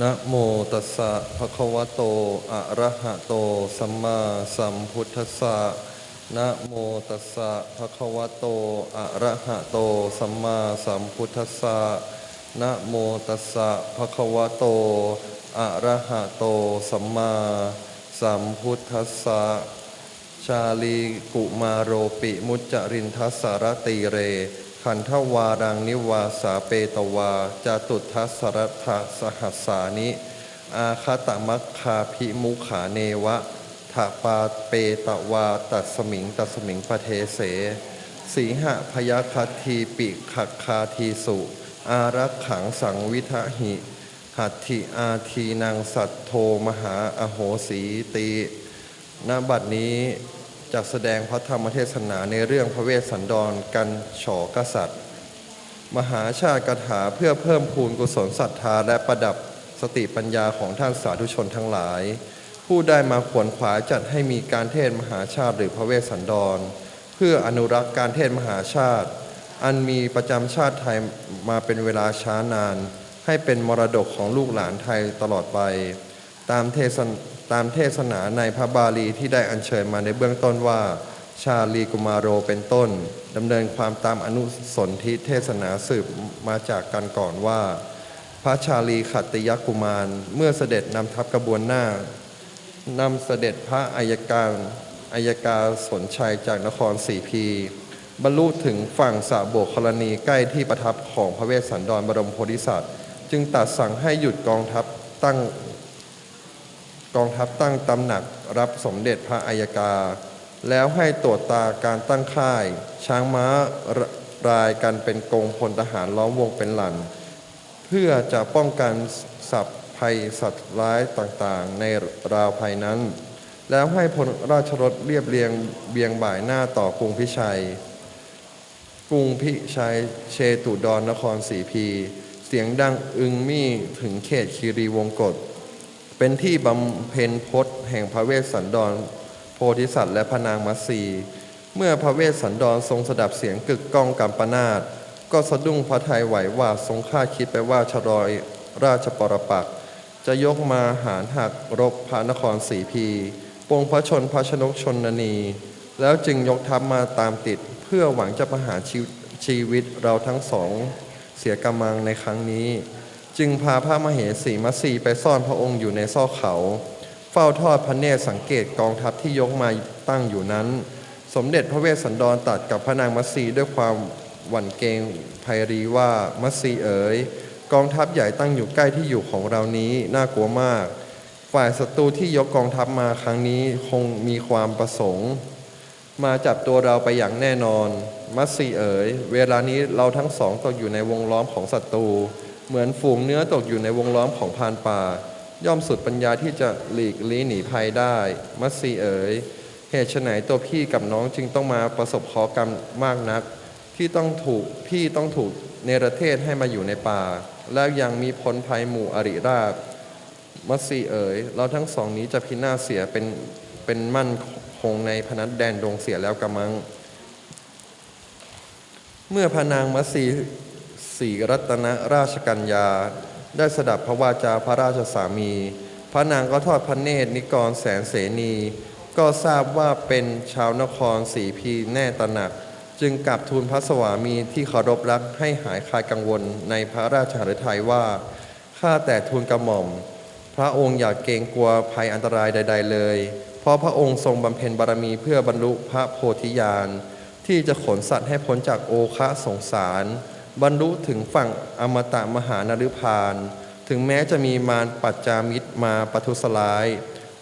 นะโมตัสสะภะคะวะโต อะระหะโต สัมมาสัมพุทธัสสะนะโมตัสสะภะคะวะโต อะระหะโต สัมมาสัมพุทธัสสะนะโมตัสสะภะคะวะโต อะระหะโต สัมมาสัมพุทธัสสะชาลีกุมาโรปิมุจจรินทัสสารตีเร ขันธวารังนิวาสาเปตวาจาตุทัสรทะสหัสสานิ อาคตมัคคาพิมุขาเนวะทะปาเปตวาตัสมิงตัสมิงปะเทเส สีหะพยาคตทีปิขักคาทีสุ อารักขังสังวิทหิหัตถิอาทีนางสัตโทมหาอโหสีติณบัดนี้ จะแสดงพระธรรมเทศนาในเรื่องพระเวสสันดรกันฉอกษัตริย์ มหาชาติกถาเพื่อเพิ่มพูนกุศลศรัทธาและประดับสติปัญญาของท่านสาธุชนทั้งหลาย ผู้ได้มาขวนขวายจัดให้มีการเทศมหาชาติหรือพระเวสสันดร เพื่ออนุรักษ์การเทศมหาชาติ อันมีประจำชาติไทยมาเป็นเวลาช้านาน ให้เป็นมรดกของลูกหลานไทยตลอดไป ตามเทศน ตามเทศนาในพระบาลีที่ได้อัญเชิญมาในเบื้องต้นว่า ชาลีกุมารโรเป็นต้นดำเนินความตามอนุสนธิเทศนาสืบมาจากกันก่อนว่า พระชาลีขัตติยกุมาร เมื่อเสด็จนำทัพกระบวนหน้านำเสด็จพระอัยการอัยการสนชัยจากนครสีพีบรรลุถึงฝั่งสะโบกกรณีใกล้ที่ประทับของพระเวสสันดรบรมโพธิสัตว์ จึงตัดสั่งให้หยุดกองทัพตั้ง กองทัพตั้งตำหนักรับสมเด็จพระอัยกา แล้วให้ตรวจตาการตั้งค่าย ช้างม้ารายกันเป็นกองพลทหารล้อมวงเป็นหลัน เพื่อจะป้องกันสับภัยสัตว์ร้ายต่างๆ ในราวภัยนั้น แล้วให้พลราชรถเรียบเรียงเบียงบ่ายหน้าต่อกรุงพิชัย กรุงพิชัยเชตุดรนครศรีพี เสียงดังอึงมี่ถึงเขตคีรีวงกฏ เป็นที่บำเพ็ญพจน์แห่งพระเวสสันดร โพธิสัตว์และพระนางมัสีเมื่อพระเวสสันดรทรงสดับเสียงกึกก้องกัมปนาตก็สะดุ้งพระทัยไหวว่าทรงคาดคิดไปว่าชรอยราชปรปักจะยกมาหารหักรบพระนครศรีพีปงพระชนพระชนกชนนี แล้วจึงยกทัพมาตามติด เพื่อหวังจะประหารชีวชีวิตเราทั้งสองเสียกำมังในครั้งนี้ จึงพาพระมเหสีมัสีไปซ่อนพระองค์อยู่ในซอกเขา เฝ้าทอดพระเนตรสังเกตกองทัพที่ยกมาตั้งอยู่นั้น สมเด็จพระเวสสันดรตัดกับพระนางมัสีด้วยความหวั่นเกรงภัยรีว่ามัสีเอ๋ยกองทัพใหญ่ตั้งอยู่ใกล้ที่อยู่ของเรานี้น่ากลัวมาก ฝ่ายศัตรูที่ยกกองทัพมาครั้งนี้คงมีความประสงค์ มาจับตัวเราไปอย่างแน่นอน มัสสีเอ๋ยเวลานี้เราทั้งสองตกอยู่ในวงล้อมของศัตรู เหมือนฝูงเนื้อตกอยู่ในวงล้อมของพานป่า ย่อมสุดปัญญาที่จะหลีกลี้หนีภัยได้ มัสสีเอ๋ยเหตุไฉนตัวพี่กับน้องจึงต้องมาประสบขอกรรมมากนัก ที่ต้องถูกพี่ต้องถูกเนรเทศให้มาอยู่ในป่า แล้วยังมีพ้นภัยหมู่อริราชมัสสีเอ๋ยเราทั้งสองนี้จะพินาศเสียเป็นเป็นมั่นคงในพนัดแดนดงเสียแล้วกำมัง เมื่อพนางมัสสี สีรัตนราชกัญญา ได้สดับพระวาจาพระราชสามี พระนางก็ทอดพระเนตรนิกรแสนเสนี ก็ทราบว่าเป็นชาวนครสีพีแน่ตระหนัก จึงกลับทูลพระสวามีที่เคารพรักให้หายคลายกังวลในพระราชหฤทัยว่าข้าแต่ทูลกระหม่อม พระองค์อย่าเกรงกลัวภัยอันตรายใด ๆ เลย เพราะพระองค์ทรงบำเพ็ญบารมีเพื่อบรรลุพระโพธิญาณที่จะขนสัตว์ให้พ้นจากโอคะสงสาร บรรลุถึงฝั่งอมตะมหานฤพาน ถึงแม้จะมีมารปัจจามิตรมาปทุสลาย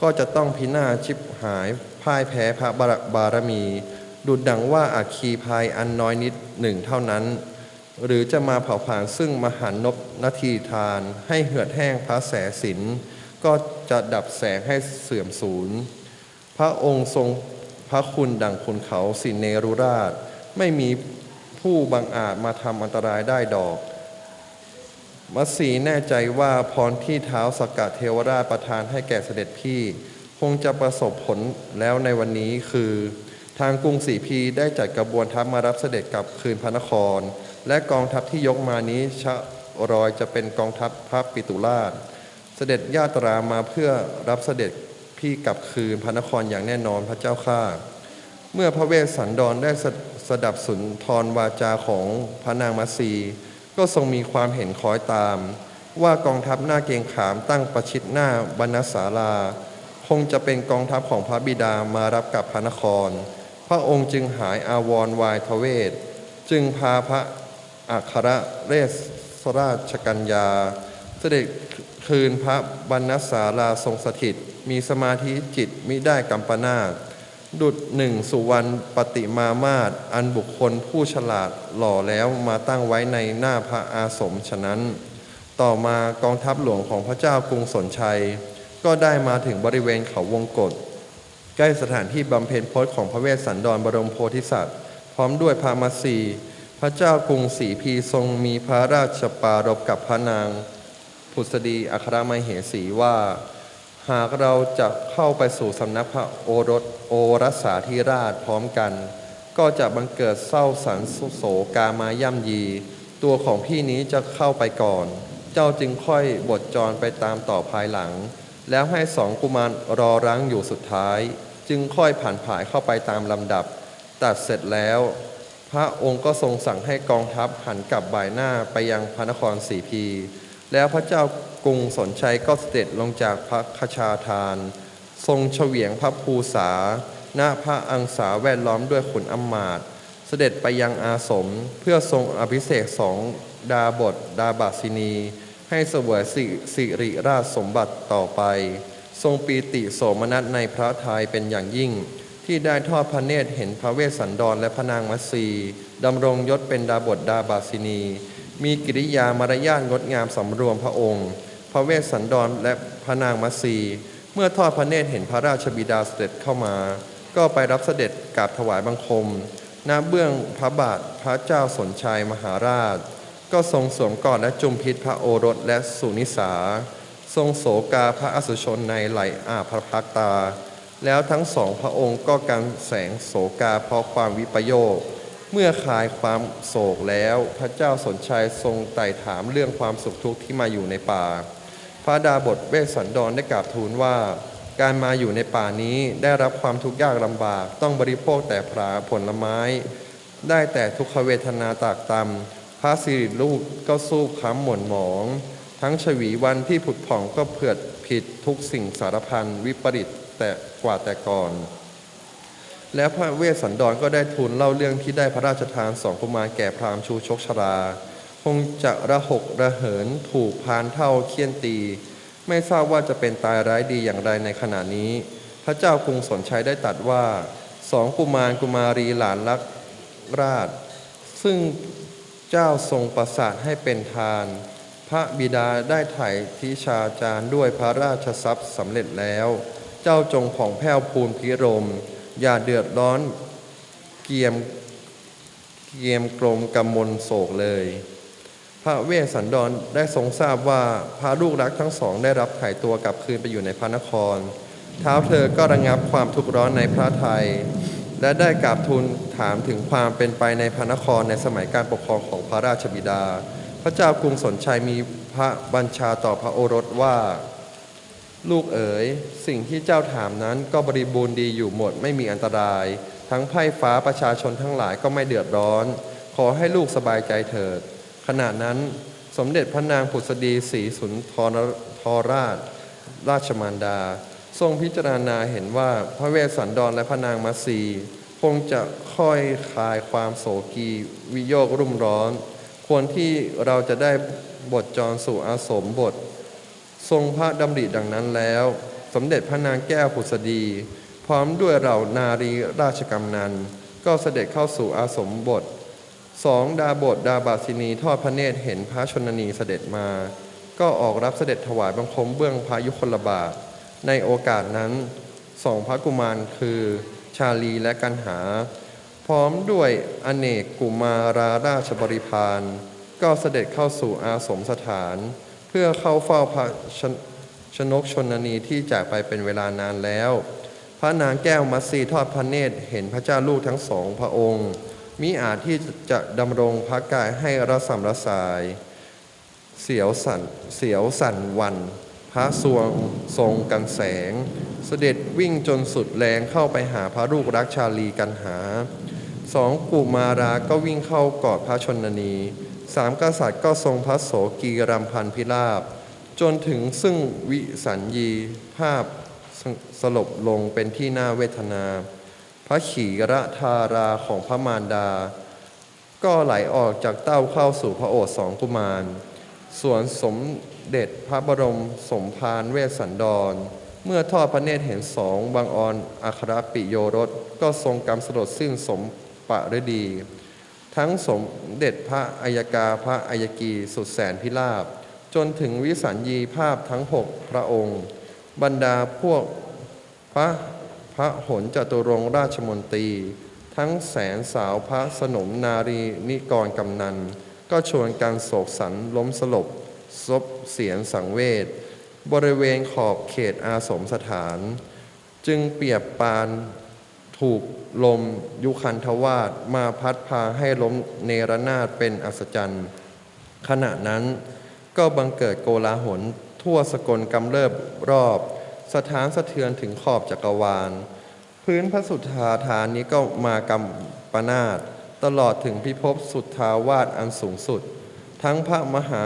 ก็จะต้องพินาศชิบหายพ่ายแพ้พระบารบารมี ดุดดังว่าอาคีภัยอันน้อยนิดหนึ่งเท่านั้น หรือจะมาเผาผลาญซึ่งมหันนบนาทีทาน ให้เหือดแห้งพระแสสินก็จะดับแสงให้เสื่อมสูญ พระองค์ทรงพระคุณดังคุณเขาสินเนรุราช ไม่มี ผู้บังอาจมาทำอันตรายได้ดอก มัสีแน่ใจว่าพรที่เท้าสกกัดเทวราชประทานให้แก่เสด็จพี่ คงจะประสบผลแล้วในวันนี้คือ ทางกรุงศรีพีได้จัดกระบวนทัพมารับเสด็จกลับคืนพระนคร และกองทัพที่ยกมานี้ชะรอยจะเป็นกองทัพพระปิตุราช เสด็จญาตรามาเพื่อรับเสด็จพี่กลับคืนพระนครอย่างแน่นอนพระเจ้าข้าเมื่อพระเวสสันดรได้ สดับสุนทรวาจาของพระนางมัสี ก็ทรงมีความเห็นคอยตาม ว่ากองทัพหน้าเกงขามตั้งประชิดหน้าบรรณศาลา คงจะเป็นกองทัพของพระบิดามารับกับพระนคร พระองค์จึงหายอาวรวายทเวศ จึงพาพระอัครเรศราชกัญญา เสด็จคืนพระบรรณศาลาทรงสถิต มีสมาธิจิตมิได้กัมปนาต ดุดหนึ่งสุวรรณปฏิมามาตรอันบุคคลผู้ฉลาดหล่อแล้วมาตั้งไว้ในหน้าพระอาสมฉะนั้น ต่อมากองทัพหลวงของพระเจ้ากรุงสนชัย ก็ได้มาถึงบริเวณเขาวงกฏใกล้สถานที่บำเพ็ญพจน์ของพระเวสสันดรบรมโพธิสัตว์ พร้อมด้วยพามาสีพระเจ้ากรุงศรีพีทรงมีพระราชปรารภกับพระนาง ผุษดีอัครมเหสีว่า หากเราจะเข้าไปสู่สำนักพระโอรสโอรสาธิราชพร้อมกัน ก็จะบังเกิดเศร้าสันโศกามาย่ำยี ตัวของพี่นี้จะเข้าไปก่อน เจ้าจึงค่อยบทจรไปตามต่อภายหลัง แล้วให้สองกุมารรอรั้งอยู่สุดท้าย จึงค่อยผ่านผายเข้าไปตามลำดับ ตัดเสร็จแล้ว พระองค์ก็ทรงสั่งให้กองทัพหันกลับบ่ายหน้าไปยังพระนครสีพี แล้วพระเจ้า กรุงสนชัยก็เสด็จลงจากพระคชาทาน ทรงเฉวียงพระภูษา หน้าพระอังสาแวดล้อมด้วยขุนอำมาตย์เสด็จไปยังอาสมเพื่อทรงอภิเษกสองดาบทดาบาสินี ให้เสวยสิสิริราชสมบัติต่อไป ทรงปีติโสมนัสในพระทัยเป็นอย่างยิ่ง ที่ได้ทอดพระเนตรเห็นพระเวสสันดรและพระนางมัตสีดำรงยศเป็นดาบทดาบาสินี มีกิริยามารยาทงดงามสำรวมพระองค์ พระเวสสันดรและพระนางมัสีเมื่อทอดพระเนตรเห็นพระราชบิดาเสด็จเข้ามา ก็ไปรับเสด็จกราบถวายบังคมณเบื้องพระบาทพระเจ้าสนชัยมหาราช ก็ทรงสวมกอดและจุมพิษพระโอรสและสุนิสา ทรงโศกาพระอสุชนในไหลอาพระพักตา แล้วทั้งสองพระองค์ก็กันแสงโศกาเพราะความวิปโยค เมื่อคลายความโศกแล้วพระเจ้าสนชัยทรงไต่ถามเรื่องความสุขทุกข์ที่มาอยู่ในป่า ระดาบทเวสสันดรได้กราบทูลว่า การมาอยู่ในป่านี้ได้รับความทุกข์ยากลำบาก ต้องบริโภคแต่ปลาผลไม้ ได้แต่ทุกขเวทนาตากตำพระสิริลูกก็สู้ค้ำหม่นหมอง ทั้งชวีวันที่ผุดผ่องก็เผือดผิดทุกสิ่งสารพันวิปริตแต่กว่าแต่ก่อนแล้วพระเวสสันดรก็ได้ทูลเล่าเรื่องที่ได้พระราชทานสองกุมารแก่พราหมณ์ชูชกชรา คงจะระหกระเหินถูกพานเท่าเคี่ยนตี ไม่ทราบว่าจะเป็นตายร้ายดีอย่างไรในขณะนี้ พระเจ้ากรุงสนชัยได้ตัดว่าสองกุมารกุมารีหลานรักราช ซึ่งเจ้าทรงประสาทให้เป็นทาน พระบิดาได้ไถ่ทิชาจารด้วยพระราชทรัพย์สำเร็จแล้ว เจ้าจงผ่องแผ้วภูมิพิรม อย่าเดือดร้อนเกียมเกียมกลมกำมลโศกเลย พระเวสสันดรได้ทรงทราบว่าพระลูกรักทั้งสองได้รับไถ่ตัวกลับคืนไปอยู่ในพระนคร เท้าเธอก็ระงับความทุกข์ร้อนในพระไทย และได้กราบทูลถามถึงความเป็นไปในพระนครในสมัยการปกครองของพระราชบิดา พระเจ้ากรุงสนชัยมีพระบัญชาต่อพระโอรสว่า ลูกเอ๋ยสิ่งที่เจ้าถามนั้นก็บริบูรณ์ดีอยู่หมดไม่มีอันตราย ทั้งไพ่ฟ้าประชาชนทั้งหลายก็ไม่เดือดร้อน ขอให้ลูกสบายใจเถิด ณะนั้นสมเด็จพระนางผุษดีศรีสุนทรทราช ราชมารดา ทรงพิจารณาเห็นว่าพระเวสสันดรและพระนางมัตสีคงจะค่อยคลายความโศกีวิโยกรุ่มร้อน ควรที่เราจะได้บทจรสู่อาสมบท ทรงพระดำริดังนั้นแล้ว สมเด็จพระนางแก้วผุษดี พร้อมด้วยเหล่านารีราชกำนัน ก็เสด็จเข้าสู่อาสมบท สองดาบทดาบาสินีทอดพระเนตรเห็นพระชนนีเสด็จมา ก็ออกรับเสด็จถวายบังคมเบื้องพระยุคลบาท ในโอกาสนั้นสองพระกุมารคือชาลีและกันหา พร้อมด้วยอเนกกุมาราราชบริพารก็เสด็จเข้าสู่อาสมสถาน เพื่อเข้าเฝ้าพระชนชนกชนนีที่จากไปเป็นเวลานานแล้ว พระนางแก้วมัตสีทอดพระเนตรเห็นพระเจ้าลูกทั้งสองพระองค์ มิอาจที่จะดำรงพระกายให้ระสำระสาย เสียวสันเสียวสันวัน พระสวงทรงกันแสง เสด็จวิ่งจนสุดแรงเข้าไปหาพระลูกรักชาลีกันหาสองกุมาราก็วิ่งเข้ากอดพระชนนีสามกษัตริย์ก็ทรงพระโสกีรำพันพิราบ จนถึงซึ่งวิสัญญีภาพสสลบลงเป็นที่น่าเวทนา ระขีระธาราของพระมารดา ก็ไหลออกจากเต้าเข้าสู่พระโอษฐ์สองกุมาร ส่วนสมเด็จพระบรมสมภารเวสสันดร เมื่อทอดพระเนตรเห็นสองบางออนอัครปิโยรสก็ทรงกำสลดสิ้นสมปะฤดี ทั้งสมเด็จพระอัยกาพระอัยกีสุดแสนพิราบ จนถึงวิสัญญีภาพทั้งหกพระองค์ บรรดาพวกพระ ระหนจตุรงราชมนตรี ทั้งแสนสาวพระสนมนารีนิกรกำนัน ก็ชวนการโศกสันล้มสลบซบเสียงสังเวชบริเวณขอบเขตอาสมสถาน จึงเปรียบปานถูกลมยุคันทวาสมาพัดพาให้ล้มเนรนาถเป็นอัศจรรย์ขณะนั้นก็บังเกิดโกลาหลทั่วสกลกำเริบรอบ สถานสะเทือนถึงขอบจักรวาล พื้นพระสุธาฐานนี้ก็มากำปนาตตลอดถึงพิภพสุทธาวาสอันสูงสุด ทั้งพระมหา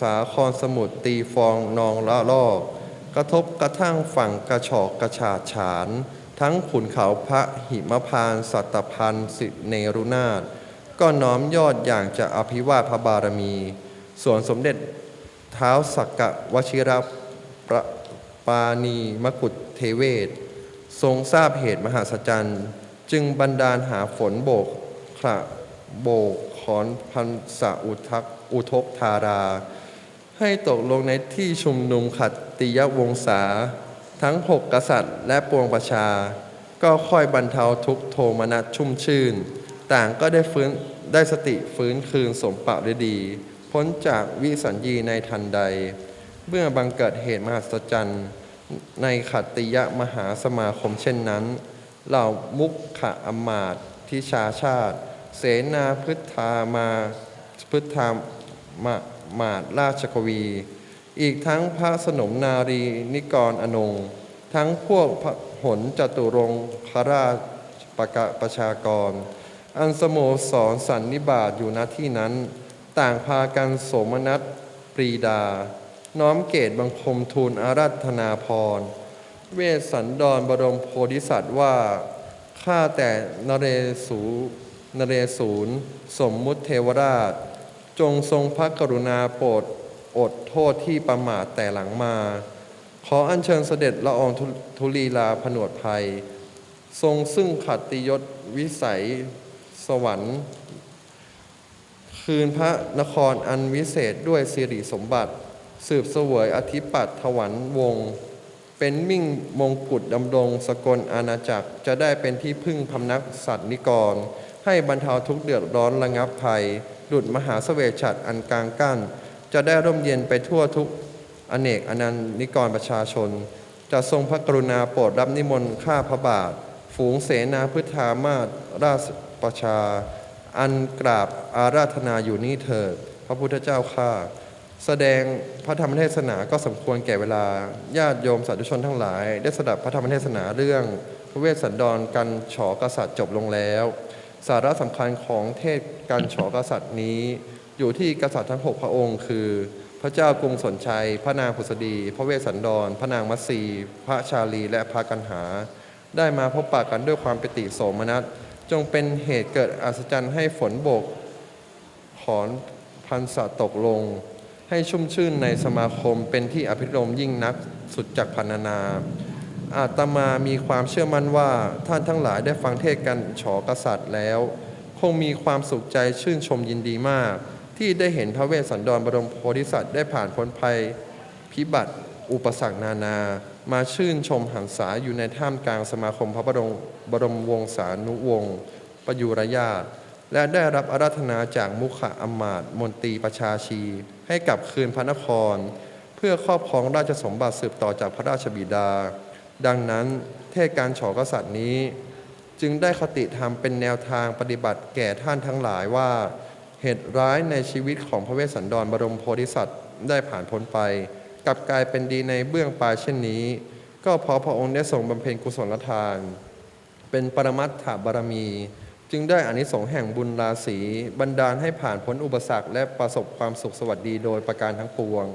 สาครสมุทรตีฟองนองละลอก กระทบกระทั่งฝั่งกระชอกกระฉาดฉาน ทั้งขุนเขาพระหิมพานสัตพันธ์สิเนรุนาถก็น้อมยอดอย่างจะอภิวาทพระบารมี ส่วนสมเด็จเท้าสักกะวชิรประ ปานีมกุฎเทเวศ ทรงทราบเหตุมหาศจรรย์จึงบันดาลหาฝนโบกขระโบกขอนพันสะอุทักอุทกธารา ให้ตกลงในที่ชุมนุมขัตติยวงศา ทั้งหกกษัตริย์และปวงประชา ก็ค่อยบรรเทาทุกโทมนัสชุ่มชื่น ต่างก็ได้ฟื้นได้สติฟื้นคืนสมปะฤดี พ้นจากวิสัญญีในทันใด เมื่อบังเกิดเหตุมหัศจรรย์ ในขัตติยมหาสมาคมเช่นนั้นเหล่ามุขขะอมาตทิชาชาติ เสนาพฤทธามาพฤทธามามาตราชกวี อีกทั้งพระสนมนารีนิกรอนงทั้งพวกพหนจตุรงคราชประกะประชากร อันสโมสรสันนิบาตอยู่ณที่นั้น ต่างพากันโสมนัสปรีดา น้อมเกตบังคมทูลอาราธนาพร เวสสันดรบรมโพธิสัตว์ว่า ข้าแต่นเรสูนเรศูนสมมุติเทวราช จงทรงพระกรุณาโปรดอดโทษที่ประมาทแต่หลังมา ขออัญเชิญเสด็จละอองธุธุลีลาผนวดภัย ทรงซึ่งขัตติยศวิสัยสวรรค์ คืนพระนครอันวิเศษด้วยสิริสมบัติ สืบเสวยอธิปัตถวันวง เป็นมิ่งมงกุฎดำรงสกลอาณาจักรจะได้เป็นที่พึ่งพำนักสัตว์นิกร ให้บรรเทาทุกเดือดร้อนระงับภัยดุดมหาเสวชฉัตรอันกลางกั้น จะได้ร่มเย็นไปทั่วทุกอเนกอนันต์นิกรประชาชน จะทรงพระกรุณาโปรดรับนิมนต์ข้าพระบาท ฝูงเสนาพฤทธามาศราชประชา อันกราบอาราธนาอยู่นี่เถิดพระพุทธเจ้าข้า แสดงพระธรรมเทศนาก็สมควรแก่เวลาญาติโยมสาธุชนทั้งหลาย ได้สดับพระธรรมเทศนาเรื่องพระเวสสันดรกันฉอกษัตริย์จบลงแล้ว สาระสำคัญของเทศกันฉอกษัตริย์นี้ อยู่ที่กษัตริย์ทั้งหกพระองค์ คือ พระเจ้ากรุงสนชัย พระนางผุษดี พระเวสสันดร พระนางมัตสีพระชาลีและพระกันหา ได้มาพบปะกันด้วยความปิติโสมนัสจงเป็นเหตุเกิดอัศจรรย์ให้ฝนโบกขอนพันสะตกลง ให้ชุ่มชื่นในสมาคมเป็นที่อภิรมยิ่งนักสุดจากพันนานา อาตมามีความเชื่อมั่นว่าท่านทั้งหลายได้ฟังเทศกันฉอกษัตริย์แล้ว คงมีความสุขใจชื่นชมยินดีมาก ที่ได้เห็นพระเวสสันดรบรมโพธิสัตว์ได้ผ่านพ้นภัย พิบัติ อุปสรรคนานา มาชื่นชมหันษาอยู่ในท่ามกลางสมาคมพระบรมบรมวงศานุวงศ์ประยุรญาตและได้รับอาราธนาจากมุขะอมาตย์มนตรีประชาชี ให้กลับคืนพระนคร เพื่อครอบครองราชสมบัติสืบต่อจากพระราชบิดา ดังนั้นเทศการฉอกษัตริย์นี้ จึงได้คติธรรมเป็นแนวทางปฏิบัติแก่ท่านทั้งหลายว่า เหตุร้ายในชีวิตของพระเวสสันดรบรมโพธิสัตว์ได้ผ่านพ้นไปกลับกลายเป็นดีในเบื้องปลายเช่นนี้ ก็เพราะพระองค์ได้ทรงบำเพ็ญกุศลทาน เป็นปรมัตถบารมี จึงได้อานิสงส์แห่งบุญราศีบันดาลให้ผ่านพ้นอุปสรรค และประสบความสุขสวัสดีโดยประการทั้งปวง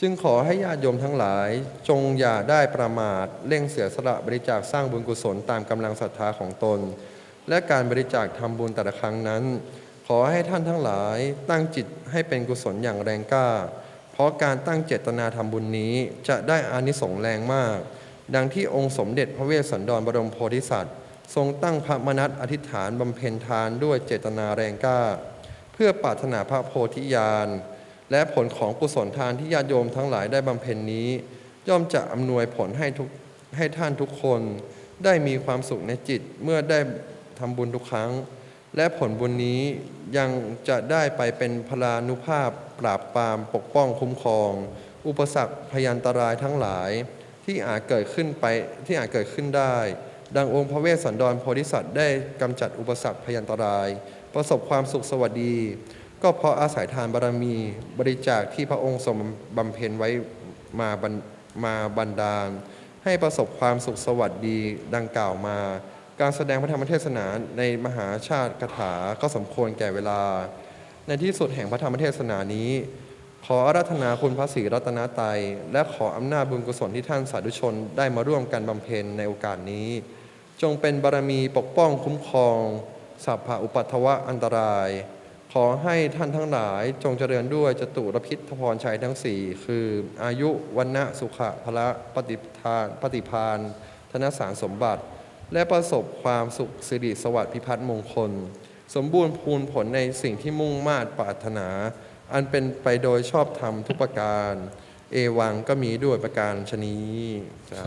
จึงขอให้ญาติโยมทั้งหลาย จงอย่าได้ประมาทเร่งเสียสละบริจาคสร้างบุญกุศลตามกำลังศรัทธาของตน และการบริจาคทำบุญแต่ละครั้งนั้น ขอให้ท่านทั้งหลายตั้งจิตให้เป็นกุศลอย่างแรงกล้า เพราะการตั้งเจตนาทำบุญนี้จะได้อานิสงส์แรงมาก ดังที่องค์สมเด็จพระเวสสันดรบรมโพธิสัตว์ ทรงตั้งพระมนัตอธิษฐานบำเพ็ญทานด้วยเจตนาแรงกล้า เพื่อปรารถนาพระโพธิญาณ และผลของกุศลทานที่ญาติโยมทั้งหลายได้บำเพ็ญนี้ ย่อมจะอำนวยผลให้ทุกให้ท่านทุกคนได้มีความสุขในจิตเมื่อได้ทำบุญทุกครั้ง และผลบุญนี้ยังจะได้ไปเป็นพลานุภาพปราบปรามปกป้องคุ้มครอง อุปสรรคพยันตรายทั้งหลายที่อาจเกิดขึ้นไปที่อาจเกิดขึ้นได้ ดังองค์พระเวสสันดรโพธิสัตว์ได้กำจัดอุปสรรคพยันตราย ประสบความสุขสวัสดี ก็เพราะอาศัยทานบารมีบริจาคที่พระองค์ทรงบำเพ็ญไว้มาบันมาบันดาล ให้ประสบความสุขสวัสดีดังกล่าวมา การแสดงพระธรรมเทศนาในมหาชาติคาถาก็สมควรแก่เวลา ในที่สุดแห่งพระธรรมเทศนานี้ขออารัธนาคุณพระศรีรัตนตรัยและขออำนาจบุญกุศลที่ท่านสาธุชนได้มาร่วมกันบำเพ็ญในโอกาสนี้ จงเป็นบารมีปกป้องคุ้มครองสัพพะอุปัตถวะอันตราย ขอให้ท่านทั้งหลายจงเจริญด้วยจตุรพิทพรชัยทั้งสี่คืออายุวันนะสุขะพละปฏิทานปฏิพานธนสารสมบัติ และประสบความสุขสิริสวัสดิ์พิพัฒน์มงคล สมบูรณ์พูนผลในสิ่งที่มุ่งมาตรปรารถนา อันเป็นไปโดยชอบธรรมทุกประการ เอวังก็มีด้วยประการชนี้สา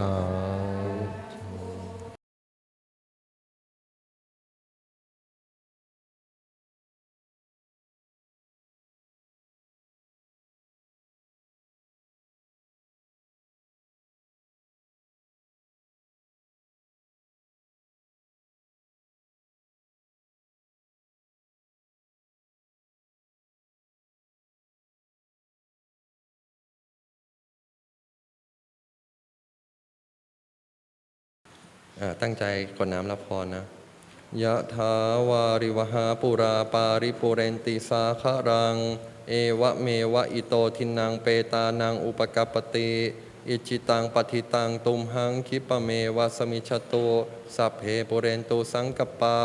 ตั้งใจกดน้ำรับพรนะยะถาวาริวหาปุราปาริปุเรนติสาคารัง เอวะเมวะอิโตทินังเปตานังอุปกปปติอิจิตังปฏิตังตุมหังคิปะเมวะสมิชตุสัพเพปุเรนตุสังกปา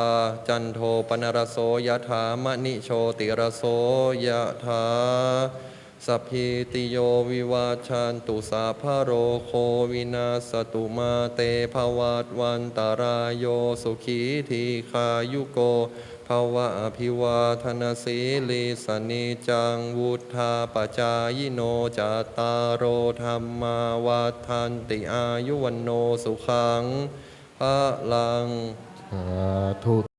จันโทปนรโสยะถามณิโชติรโสยะถา สัพพิติโยวิวาชันตุสาพะโรโควินาสตุมาเตภวัตวันตารายโยสุขีทีขายุโกภวะอภิวาธนาสีลิสนิจังวุธาปจายโนจตตารโอธรรมาวัฏันติอายุวันโนสุขังพระลังสาธุ